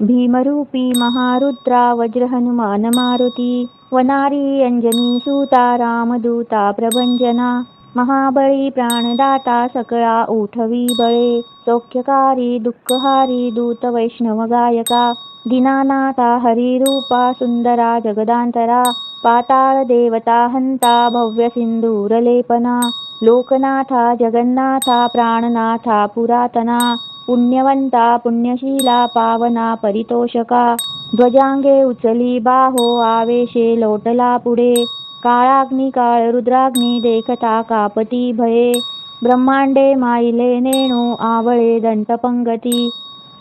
भीमरूपी महारुद्रा वज्रहनुमान मारुती वनारी अंजनी सूता रामदूता प्रभंजना महाबळी प्राणदाता सकळा उठवी बळे सौख्यकारी दुःखहारी दूत वैष्णव गायका दिनानाथा हरिरूपा सुंदरा जगदांतरा पाताळ देवता हंता भव्य सिंदूरलेपना लोकनाथा जगन्नाथा प्राणनाथा पुरातना पुण्यवंता पुण्यशीला पावना परितोषका ध्वजांगे उचली बाहो आवेशे लोटला पुढे काळाग्नी काळ रुद्राग्नी देखता कापती भये ब्रह्मांडे माईले नेणू आवळे दंतपंगती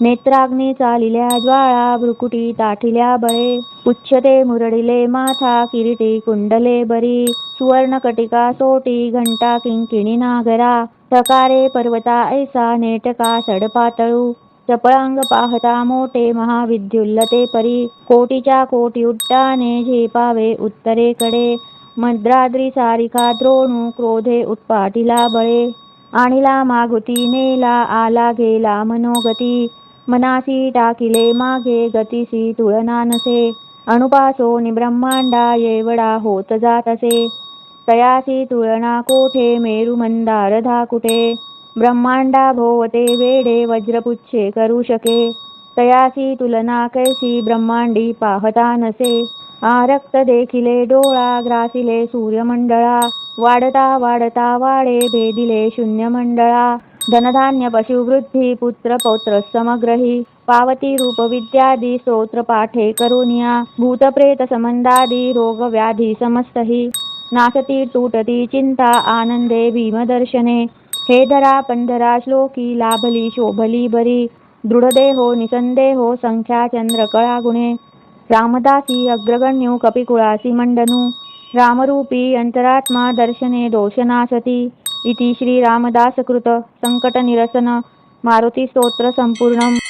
नेत्राग्नी चालिल्या ज्वाळा भ्रुकुटी ताठिल्या बळे उच्चते मुरडिले माथा किरीटी कुंडले बरी सुवर्णकटिका सोटी घंटा किंकिणी नागरा टकारे पर्वता ऐसा नेटका सडपातळू चपळांग पाहता मोठे महाविद्युल्लते परी। कोटीच्या कोटी उड्डाने झेपावे उत्तरेकडे। मद्राद्री सारिका द्रोणू क्रोधे उत्पाटिला बळे। आणिला मागुती नेला आला गेला मनोगती। मनासी टाकिले मागे गतीसी तुळना नसे अणुपासो ब्रह्मांडा येवडा होत जात असे तयासी तुळना कोठे? मेरू ब्रह्मांडा भोवते वेडे वज्रपुच्छे करू शके. तयासी तुलना कैसी? ब्रह्मांडी पाहता नसे. आरक्त देखिले डोळा ग्रासिले सूर्यमंडळा. वाढता वाढता वाडे भेदिले शून्य मंडळा धनधान्य पशुवृद्धी पुत्र पौत्र समग्रही. पावती रूप विद्यादी स्तोत्र पाठे करुनिया. भूतप्रेत संबंधादी रोग व्याधी समस्तही. नासती तुटती चिंता आनंदे भीमदर्शने। हे धरा पंधरा श्लोकी लाभली शोभली बरी। दृढदेहो निसंदेहो संख्या चंद्रकळा गुणे। रामदासी अग्रगण्यो कपिकुळासी मंडनु। रामरूपी अंतरात्मा दर्शने दोषनासती। इति श्रीरामदासकृत संकटनिरसन। मारुतिस्तोत्रसम्पूर्णम्